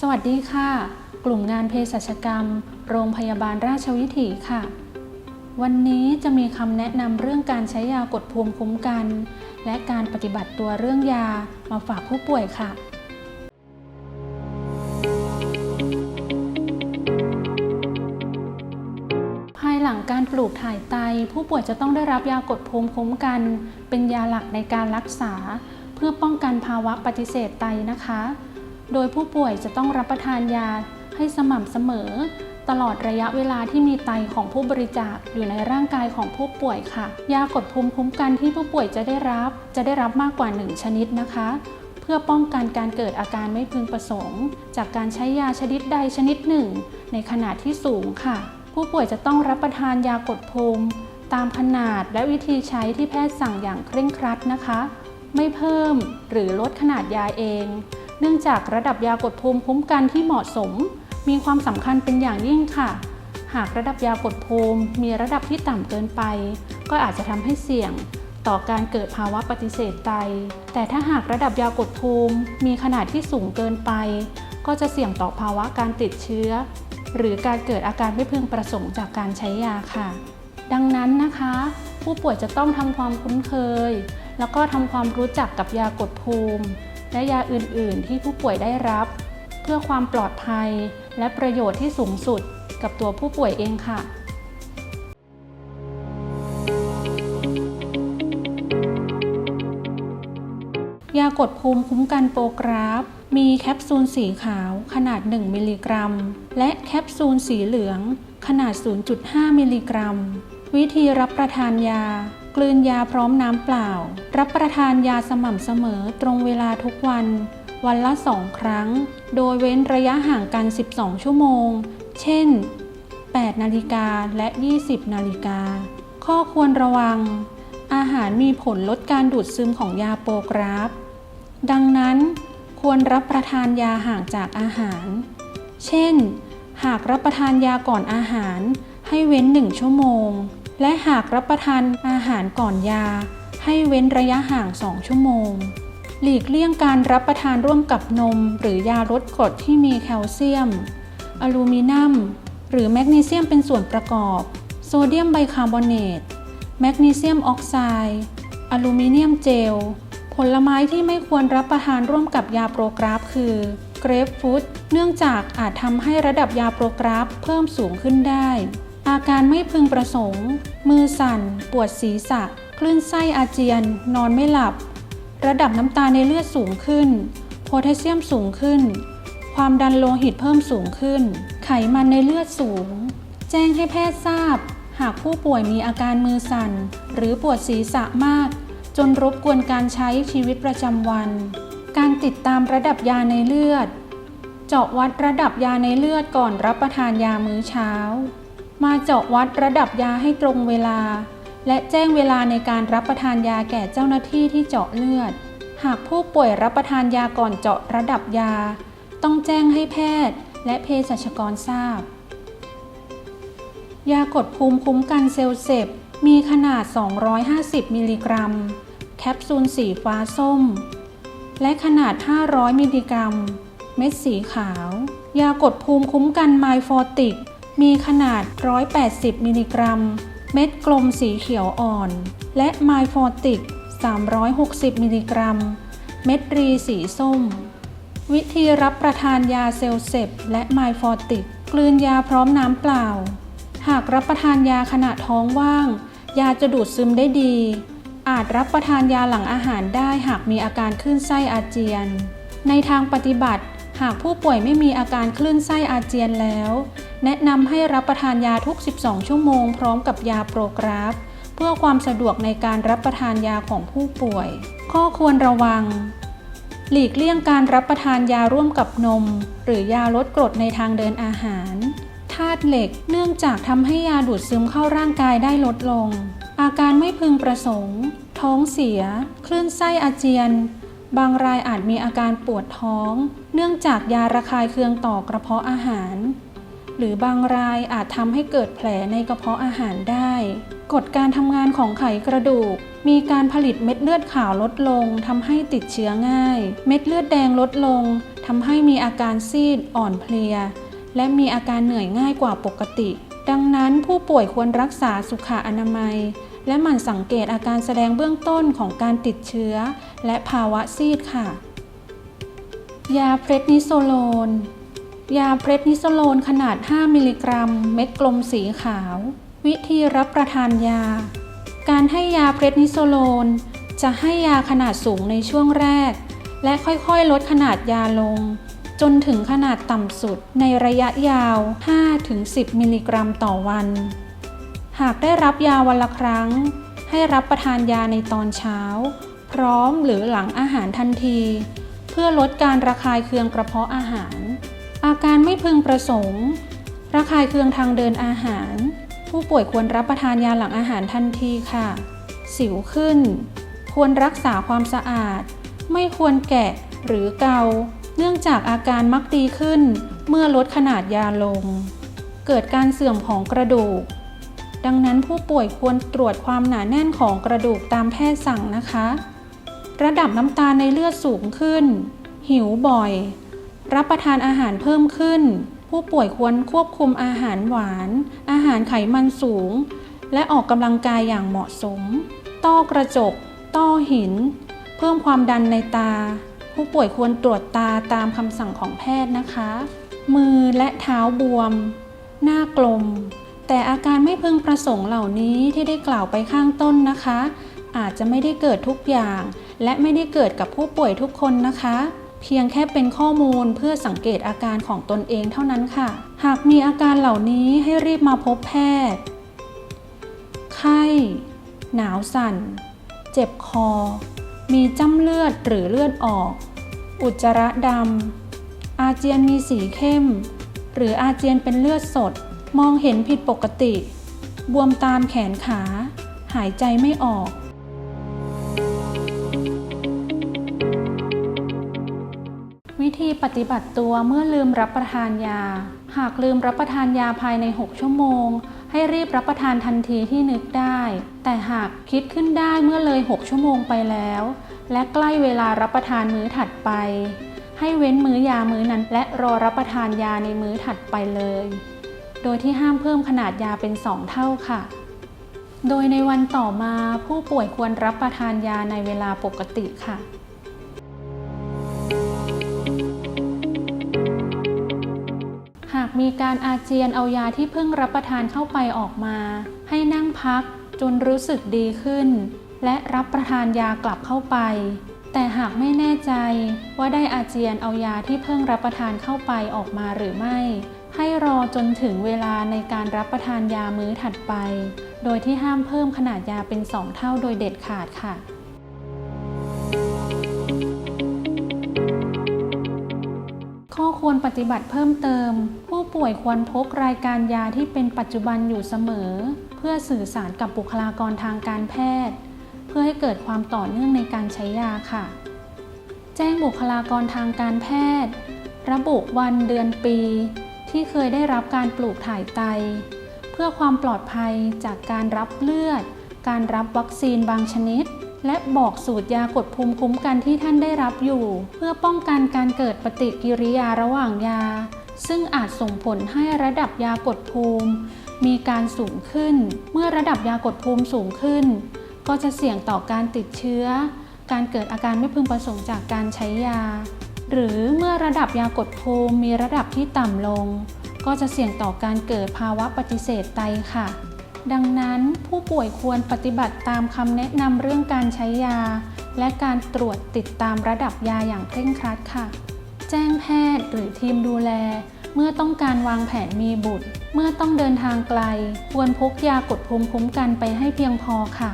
สวัสดีค่ะ กลุ่มงานเภสัชกรรม โรงพยาบาลราชวิถีค่ะ วันนี้จะมีคำแนะนำเรื่องการใช้ยากดภูมิคุ้มกัน และการปฏิบัติตัวเรื่องยามาฝากผู้ป่วยค่ะ ภายหลังการปลูกถ่ายไต ผู้ป่วยจะต้องได้รับยากดภูมิคุ้มกัน เป็นยาหลักในการรักษา เพื่อป้องกันภาวะปฏิเสธไตนะคะ โดยผู้ป่วยจะต้องรับประทานยาให้สม่ำเสมอ ตลอดระยะเวลาที่มีไตของผู้บริจาคอยู่ในร่างกายของผู้ป่วยค่ะ ยากดภูมิคุ้มกันที่ผู้ป่วยจะได้รับ จะได้รับมากกว่า 1 ชนิดนะคะ เพื่อป้องกันการเกิดอาการไม่พึงประสงค์ จากการใช้ยาชนิดใดชนิดหนึ่ง ในขนาดที่สูงค่ะ ผู้ป่วยจะต้องรับประทานยากดภูมิตามขนาดและวิธีใช้ที่แพทย์สั่งอย่างเคร่งครัดนะคะ ไม่เพิ่มหรือลดขนาดยาเอง เนื่องจากระดับยากดภูมิคุ้มกันที่เหมาะสม มีความสำคัญเป็นอย่างยิ่งค่ะ หากระดับยากดภูมิมีระดับที่ต่ำเกินไป ก็อาจจะทำให้เสี่ยง ต่อการเกิดภาวะปฏิเสธไต แต่ถ้าหากระดับยากดภูมิมีขนาดที่สูงเกินไป ก็จะเสี่ยงต่อภาวะการติดเชื้อ หรือการเกิดอาการไม่พึงประสงค์จากการใช้ยาค่ะ ดังนั้นนะคะ ผู้ป่วยจะต้องทำความคุ้นเคย แล้วก็ทำความรู้จักกับยากดภูมิ และยาอื่น ๆ ที่ผู้ป่วยได้รับ เพื่อความปลอดภัยและประโยชน์ที่สูงสุดกับตัวผู้ป่วยเองค่ะยากดภูมิคุ้มกันโปรกราฟ มีแคปซูลสีขาวขนาด 1 มิลลิกรัม และแคปซูลสีเหลืองขนาด 0.5 มิลลิกรัม วิธีรับประทานยา กลืนยาพร้อมน้ำเปล่า รับประทานยาสม่ำเสมอตรงเวลาทุกวัน วันละ2ครั้ง โดยเว้นระยะห่างกัน 12 ชั่วโมง เช่น 8 นาฬิกาและ 20 นาฬิกา ข้อควรระวัง อาหารมีผลลดการดูดซึมของยาโปรกราฟ ดังนั้นควรรับประทานยาห่างจากอาหาร เช่น หากรับประทานยาก่อนอาหาร ให้เว้น 1 ชั่วโมง และหากรับประทานอาหารก่อนยา ให้เว้นระยะห่าง 2 ชั่วโมง หลีกเลี่ยงการรับประทานร่วมกับนม หรือยาลดกรดที่มีแคลเซียม อลูมิเนียม หรือแมกนีเซียมเป็นส่วนประกอบ โซเดียมไบคาร์บอเนต แมกนีเซียมออกไซด์ อลูมิเนียมเจล ผลไม้ที่ไม่ควรรับประทานร่วมกับยาโปรกราฟคือเกรปฟรุตเนื่องจากอาจทำให้ระดับยาโปรกราฟเพิ่มสูงขึ้นได้ อาการไม่พึงประสงค์ มือสั่น ปวดศีรษะ คลื่นไส้อาเจียน นอนไม่หลับ ระดับน้ำตาในเลือดสูงขึ้น โพแทสเซียมสูงขึ้น ความดันโลหิตเพิ่มสูงขึ้น ไขมันในเลือดสูง แจ้งให้แพทย์ทราบ หากผู้ป่วยมีอาการมือสั่น หรือปวดศีรษะมาก จนรบกวนการใช้ชีวิตประจำวัน การติดตามระดับยาในเลือด เจาะวัดระดับยาในเลือดก่อนรับประทานยามื้อเช้า มาเจาะวัดระดับยาให้ตรงเวลา และแจ้งเวลาในการรับประทานยาแก่เจ้าหน้าที่ที่เจาะเลือด หากผู้ป่วยรับประทานยาก่อนเจาะระดับยา ต้องแจ้งให้แพทย์ และเภสัชกรทราบ ยากดภูมิคุ้มกันเซลล์เซบมีขนาด 250 มิลลิกรัม แคปซูลสีฟ้าส้ม และขนาด 500 มิลลิกรัม เม็ดสีขาว ยากดภูมิคุ้มกันไมฟอร์ติก มีขนาด 180 มิลลิกรัม เม็ดกลมสีเขียวอ่อน และไมฟอร์ติก 360 มิลลิกรัม เม็ดรีสีส้ม วิธีรับประทานยาเซลเซบและไมฟอร์ติก กลืนยาพร้อมน้ำเปล่า หากรับประทานยาขณะท้องว่าง ยาจะดูดซึมได้ดี อาจรับประทานยาหลังอาหารได้หากมีอาการคลื่นไส้อาเจียน ในทางปฏิบัติ หากผู้ป่วยไม่มีอาการคลื่นไส้อาเจียนแล้ว แนะนำให้รับประทานยาทุก 12 ชั่วโมงพร้อมกับยาโปรกราฟ เพื่อความสะดวกในการรับประทานยาของผู้ป่วย ข้อควรระวัง หลีกเลี่ยงการรับประทานยาร่วมกับนม หรือยาลดกรดในทางเดินอาหารธาตุเหล็ก เนื่องจากทำให้ยาดูดซึมเข้าร่างกายได้ลดลง อาการไม่พึงประสงค์ ท้องเสีย คลื่นไส้อาเจียน บางรายอาจมีอาการปวดท้อง เนื่องจากยาระคายเคืองต่อกระเพาะอาหาร หรือบางรายอาจทำให้เกิดแผลในกระเพาะอาหารได้ กฎการทำงานของไขกระดูก มีการผลิตเม็ดเลือดขาวลดลงทำให้ติดเชื้อง่าย เม็ดเลือดแดงลดลงทำให้มีอาการซีดอ่อนเพลีย และมีอาการเหนื่อยง่ายกว่าปกติ ดังนั้นผู้ป่วยควรรักษาสุขอนามัย และหมั่นสังเกตอาการแสดงเบื้องต้นของการติดเชื้อ และภาวะซีดค่ะ ยาเพรดนิโซโลน ยาเพรดนิโซโลนขนาด 5 มิลลิกรัม เม็ดกลมสีขาว วิธีรับประทานยา การให้ยาเพรดนิโซโลน จะให้ยาขนาดสูงในช่วงแรก และค่อยๆ ลดขนาดยาลง จนถึงขนาดต่ำสุดในระยะยาว 5-10 มิลลิกรัมต่อวัน หากได้รับยาวันละครั้ง ให้รับประทานยาในตอนเช้า พร้อมหรือหลังอาหารทันที เพื่อลดการระคายเคืองกระเพาะอาหาร อาการไม่พึงประสงค์ ระคายเคืองทางเดินอาหาร ผู้ป่วยควรรับประทานยาหลังอาหารทันทีค่ะ สิวขึ้น ควรรักษาความสะอาด ไม่ควรแกะหรือเกา เนื่องจากอาการมักดีขึ้น เมื่อลดขนาดยาลง เกิดการเสื่อมของกระดูก ดังนั้นผู้ป่วยควรตรวจความหนาแน่นของกระดูกตามแพทย์สั่งนะคะ ระดับน้ำตาลในเลือดสูงขึ้น หิวบ่อย รับประทานอาหารเพิ่มขึ้น ผู้ป่วยควรควบคุมอาหารหวาน อาหารไขมันสูง และออกกำลังกายอย่างเหมาะสม ต้อกระจก ต้อหิน เพิ่มความดันในตา ผู้ป่วยควรตรวจตาตามคำสั่งของแพทย์นะคะ มือและเท้าบวม หน้ากลม แต่อาการไม่พึงประสงค์เหล่านี้ที่ได้กล่าวไปข้างต้นนะคะ อาจจะไม่ได้เกิดทุกอย่าง และไม่ได้เกิดกับผู้ป่วยทุกคนนะคะ เพียงแค่เป็นข้อมูลเพื่อสังเกตอาการของตนเองเท่านั้นค่ะ หากมีอาการเหล่านี้ให้รีบมาพบแพทย์ ไข้ หนาวสั่น เจ็บคอ มีจ้ำเลือดหรือเลือดออก อุจจาระดำอาเจียนมีสีเข้ม หรืออาเจียนเป็นเลือดสด มองเห็นผิดปกติ บวมตามแขนขา หายใจไม่ออก วิธีปฏิบัติตัวเมื่อลืมรับประทานยา หากลืมรับประทานยาภายใน 6 ชั่วโมง ให้รีบรับประทานทันทีที่นึกได้ แต่หากคิดขึ้นได้เมื่อเลย 6 ชั่วโมงไปแล้ว และใกล้เวลารับประทานมื้อถัดไปให้เว้นมื้อยามื้อนั้น และรอรับประทานยาในมื้อถัดไปเลย โดยที่ห้ามเพิ่มขนาดยาเป็น 2 เท่าค่ะ โดยในวันต่อมาผู้ป่วยควรรับประทานยาในเวลาปกติค่ะหากมีการอาเจียนเอายาที่เพิ่งรับประทานเข้าไปออกมา ให้นั่งพักจนรู้สึกดีขึ้น และรับประทานยากลับเข้าไป แต่หากไม่แน่ใจว่าได้อาเจียนเอายาที่เพิ่งรับประทานเข้าไปออกมาหรือไม่ ให้รอจนถึงเวลาในการรับประทานยามื้อถัดไป โดยที่ห้ามเพิ่มขนาดยาเป็น 2 เท่าโดยเด็ดขาดค่ะ ข้อควรปฏิบัติเพิ่มเติม ผู้ป่วยควรพกรายการยาที่เป็นปัจจุบันอยู่เสมอ เพื่อสื่อสารกับบุคลากรทางการแพทย์ เพื่อให้เกิดความต่อเนื่องในการใช้ยาค่ะ แจ้งบุคลากรทางการแพทย์ ระบุวันเดือนปี ที่เคยได้รับการปลูกถ่ายไต เพื่อความปลอดภัยจากการรับเลือด การรับวัคซีนบางชนิด และบอกสูตรยากดภูมิคุ้มกันที่ท่านได้รับอยู่ เพื่อป้องกันการเกิดปฏิกิริยาระหว่างยา ซึ่งอาจส่งผลให้ระดับยากดภูมิ มีการสูงขึ้น เมื่อระดับยากดภูมิสูงขึ้น ก็จะเสี่ยงต่อการติดเชื้อ การเกิดอาการไม่พึงประสงค์จากการใช้ยา หรือเมื่อระดับยากดภูมิมีระดับที่ต่ำลง ก็จะเสี่ยงต่อการเกิดภาวะปฏิเสธไตค่ะ ดังนั้นผู้ป่วยควรปฏิบัติตามคำแนะนำเรื่องการใช้ยา และการตรวจติดตามระดับยาอย่างเคร่งครัดค่ะ แจ้งแพทย์หรือทีมดูแล เมื่อต้องการวางแผนมีบุตร เมื่อต้องเดินทางไกล ควรพกยากดภูมิคุ้มกันไปให้เพียงพอค่ะ